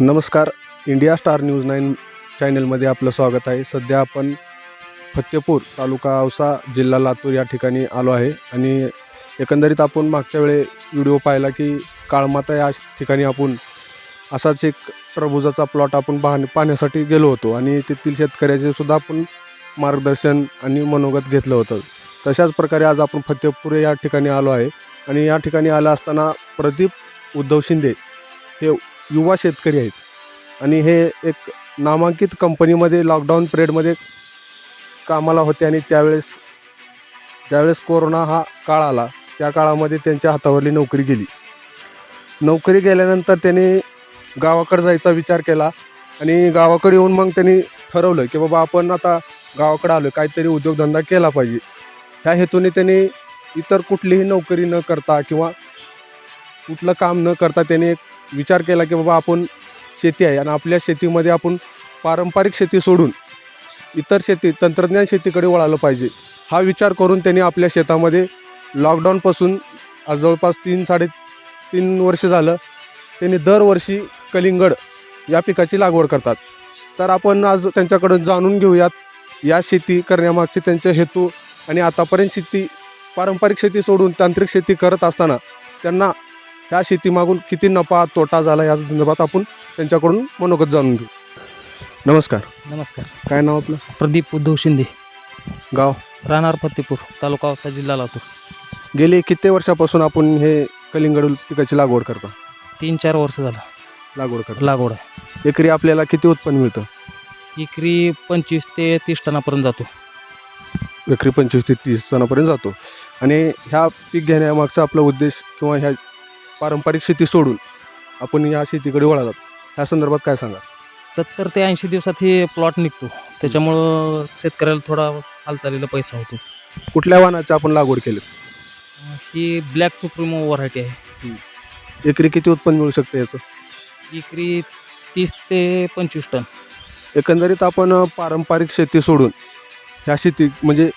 नमस्कार. India star news nine चॅनलमध्ये आपलं स्वागत आहे. सध्या आपण फत्तेपूर तालुका औसा जिल्हा लातूर या ठिकाणी आलो आहे आणि एकंदरीत आपण मागच्या वेळे व्हिडिओ पाहिला की काळमाता या ठिकाणी आपण असाच एक टरबुजाचा प्लॉट आपण पाहण्या पाहण्यासाठी गेलो होतो आणि तेथील शेतकऱ्याचे सुद्धा आपण मार्गदर्शन आणि मनोगत घेतलं होतं. तशाच प्रकारे आज आपण फत्तेपूर या ठिकाणी आलो आहे आणि या ठिकाणी आलं असताना प्रदीप उद्धव शिंदे हे युवा शेतकरी आहेत. आणि हे एक नामांकित कंपनीमध्ये लॉकडाऊन पिरियडमध्ये कामाला होते आणि त्यावेळेस ज्यावेळेस कोरोना हा काळ आला त्या काळामध्ये त्यांच्या हातावरली नोकरी गेली. नोकरी गेल्यानंतर त्यांनी गावाकडे जायचा विचार केला आणि गावाकडे येऊन मग त्यांनी ठरवलं की बाबा आपण आता गावाकडे आलो काहीतरी उद्योगधंदा केला पाहिजे. ह्या हेतूने त्यांनी इतर कुठलीही नोकरी न करता किंवा कुठलं काम न करता त्याने एक विचार केला की बाबा आपण शेती आहे आणि आपल्या शेतीमध्ये आपण पारंपरिक शेती सोडून इतर शेती तंत्रज्ञान शेतीकडे वळालं पाहिजे. हा विचार करून त्यांनी आपल्या शेतामध्ये लॉकडाऊनपासून आज जवळपास तीन साडे तीन वर्ष झालं. त्यांनी दरवर्षी कलिंगड या पिकाची लागवड करतात. तर आपण आज त्यांच्याकडून जाणून घेऊयात या शेती करण्यामागचे त्यांचे हेतू आणि आतापर्यंत शेती पारंपरिक शेती सोडून तांत्रिक शेती करत असताना त्यांना ह्या शेतीमागून किती नफा तोटा झाला या संदर्भात आपण त्यांच्याकडून मनोगत जाणून घेऊ. नमस्कार. नमस्कार. काय नाव आपलं? प्रदीप उद्धव शिंदे. गाव? राहणार फत्तेपूर तालुका औसा जिल्हा लातूर गेले किती वर्षापासून आपण हे कलिंगड पिकाची लागवड करता? तीन चार वर्ष झालं. लागवड करता. लागवड आहे. एकरी आपल्याला किती उत्पन्न मिळतं? एकरी पंचवीस ते तीस टनापर्यंत जातो एकरी पंचवीस ते तीस टनापर्यंत जातो. आणि ह्या पीक घेण्यामागचा आपला उद्देश किंवा ह्या पारंपरिक शेती सोडून आपण या शेतीकडे वळालात ह्या संदर्भात काय सांगा सत्तर ते ऐंशी दिवसात हे प्लॉट निघतो. त्याच्यामुळं शेतकऱ्याला थोडा हालचालीला पैसा होतो. कुठल्या वाहनाची आपण लागवड केली? ही ब्लॅक सुप्रीमो व्हरायटी आहे. एकरी किती उत्पन्न मिळू शकतं याचं? एकरी तीस ते पंचवीस टन. एकंदरीत आपण पारंपरिक शेती सोडून ह्या शेती म्हणजे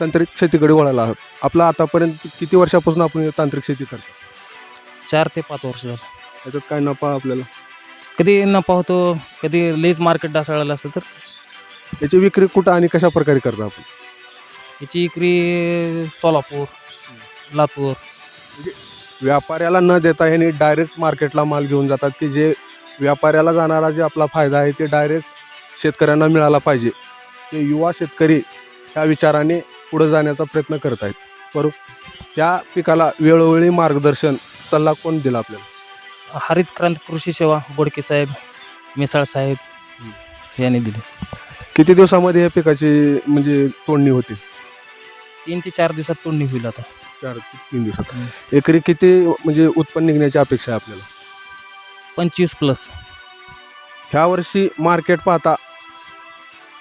तांत्रिक शेतीकडे वळाला आहोत. आपला आतापर्यंत किती वर्षापासून आपण तांत्रिक शेती करतो? चार ते पाच वर्ष झालं. याच्यात काय नफा आपल्याला? कधी नफा होतो कधी लेज मार्केट डासाळलं असेल तर. याची विक्री कुठं आणि कशा प्रकारे करतो आपण? याची इकरी सोलापूर लातूर. व्यापाऱ्याला न देता ह्याने डायरेक्ट मार्केटला माल घेऊन जातात की जे व्यापाऱ्याला जाणारा जे आपला फायदा आहे ते डायरेक्ट शेतकऱ्यांना मिळाला पाहिजे. ते युवा शेतकरी ह्या विचाराने पुढे जाण्याचा प्रयत्न करत आहेत बरोबर? त्या पिकाला वेळोवेळी मार्गदर्शन सल्ला कोण दिला आपल्याला? हरित क्रांती कृषी सेवा बोडके साहेब मिसाळ साहेब यांनी दिले. किती दिवसामध्ये या पिकाची म्हणजे तोडणी होते? तीन ते चार दिवसात तोडणी होईल आता. चार ते तीन दिवसात. एकरी किती म्हणजे उत्पन्न निघण्याची अपेक्षा आहे आपल्याला? पंचवीस प्लस. ह्या वर्षी मार्केट पाहता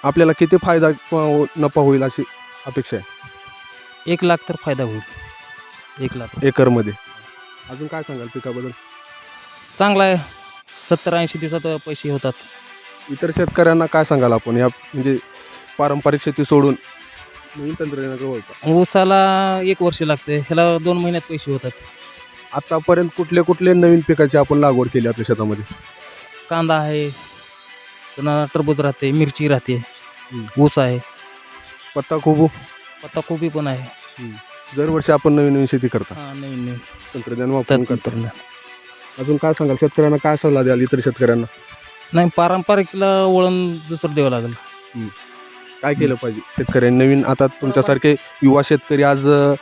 आपल्याला किती फायदा किंवा नफा होईल अशी अपेक्षा आहे? एक लाख तर फायदा होईल. एक लाख. एकरमध्ये. अजून काय सांगाल पिकाबद्दल? चांगला आहे. सत्तर ऐंशी दिवसात पैसे होतात. इतर शेतकऱ्यांना काय सांगाल आपण? या म्हणजे पारंपरिक शेती सोडून नवीन तंत्रज्ञानाकडे वळता. ऊसाला एक वर्ष लागते. ह्याला दोन महिन्यात पैसे होतात. आतापर्यंत कुठले कुठले नवीन पिकाची आपण लागवड केली आपल्या शेतामध्ये? कांदा आहे पुन्हा टरबूज राहते मिरची राहते. ऊस आहे. पत्ता खूप पत्ताकोबी पण आहे. दरवर्षी आपण नवीन नवीन शेती करता. हा नवीन नवीन. तंत्रज्ञान वापरून करता. तंत्रज्ञान अजून काय सांगाल? शेतकऱ्यांना काय सल्ला द्याल इतर शेतकऱ्यांना? नाही पारंपरिकला वळण दुसरं द्यावं लागेल. काय केलं पाहिजे? शेतकऱ्यांनी नवीन आता तुमच्यासारखे युवा शेतकरी आज अ,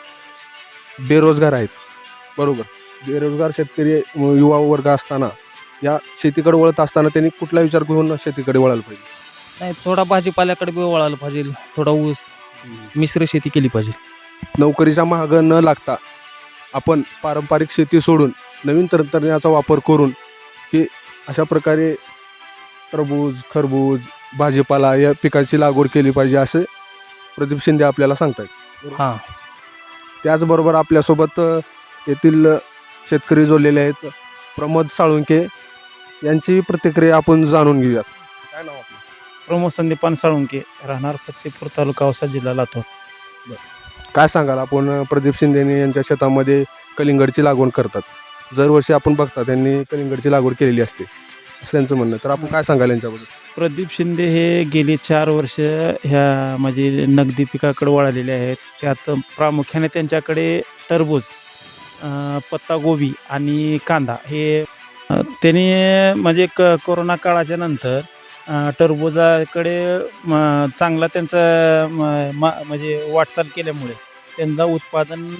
बेरोजगार आहेत. बरोबर. बेरोजगार शेतकरी अ, युवा वर्ग असताना या शेतीकडे वळत असताना त्यांनी कुठला विचार करून शेतीकडे वळायला पाहिजे? नाही थोडा भाजीपाल्याकडे बी वळायला पाहिजे. थोडा ऊस मिश्र शेती केली पाहिजे. नोकरीच्या मागं न लागता आपण पारंपरिक शेती सोडून नवीन तंत्रज्ञानाचा वापर करून की अशा प्रकारे टरबूज खरबूज भाजीपाला या पिकाची लागवड केली पाहिजे असे प्रदीप शिंदे आपल्याला सांगतायत. हां. त्याचबरोबर आपल्यासोबत येथील शेतकरी जोडलेले आहेत प्रमोद साळुंके यांची प्रतिक्रिया आपण जाणून घेऊयात. काय नाव आपलं? प्रमोद संदीपान साळुंके राहणार फत्तेपूर तालुका औसा जिल्हा लातूर. काय सांगाल? आपण प्रदीप शिंदेने यांच्या शेतामध्ये कलिंगडची लागवड करतात. दरवर्षी आपण बघता त्यांनी कलिंगडची लागवड केलेली असते. असं त्यांचं म्हणणं तर आपण काय सांगाल यांच्याबद्दल? प्रदीप शिंदे हे गेली चार वर्ष ह्या म्हणजे नगदी पिकाकडे वळालेले आहेत. त्यात प्रामुख्याने त्यांच्याकडे टरबूज अं, पत्तागोबी आणि कांदा हे अं, त्यांनी म्हणजे क कोरोना काळाच्या नंतर टरबूजाकडे चांगला त्यांचा म, म्हणजे वाटचाल केल्यामुळे त्यांना उत्पादन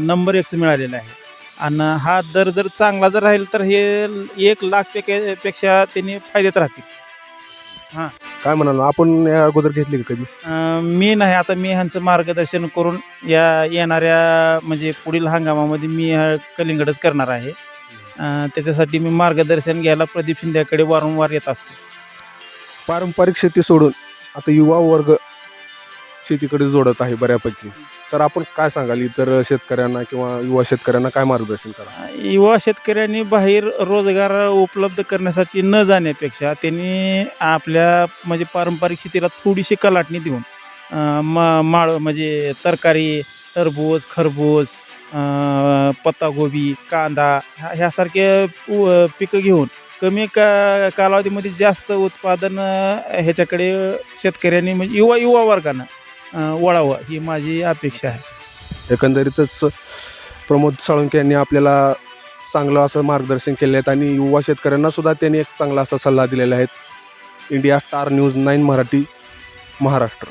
नंबर एकचं मिळालेलं आहे. आणि हा दर जर चांगला जर राहील तर हे एक लाख पेके पेक्षा त्यांनी फायद्यात राहतील. काय म्हणाल? आपण या अगोदर घेतली का कधी? अं, मी नाही. आता मी ह्यांचं मार्गदर्शन करून या येणाऱ्या म्हणजे पुढील हंगामामध्ये मी हा कलिंगडच करणार आहे. अं, त्याच्यासाठी मी मार्गदर्शन घ्यायला प्रदीप शिंदेकडे वारंवार येत असतो. पारंपरिक शेती सोडून आता युवा वर्ग शेतीकडे जोडत आहे बऱ्यापैकी. तर आपण काय सांगाल? इतर शेतकऱ्यांना किंवा युवा शेतकऱ्यांना काय मार्गदर्शन करा? युवा शेतकऱ्यांनी बाहेर रोजगार उपलब्ध करण्यासाठी न जाण्यापेक्षा त्यांनी आपल्या म्हणजे पारंपरिक शेतीला थोडीशी कलाटणी देऊन मा माळ म्हणजे तरकारी टरबूज खरबूज पत्तागोबी कांदा ह्या ह्यासारखे पिकं घेऊन कमी का कालावधीमध्ये जास्त उत्पादन ह्याच्याकडे शेतकऱ्यांनी म्हणजे युवा युवा वर्गानं वळावं ही माझी अपेक्षा आहे. एकंदरीतच प्रमोद साळुंके यांनी आपल्याला चांगलं असं मार्गदर्शन केले आहेत आणि युवा शेतकऱ्यांना सुद्धा त्यांनी एक चांगला असा सल्ला दिलेला आहे. India Star News Nine Marathi Maharashtra.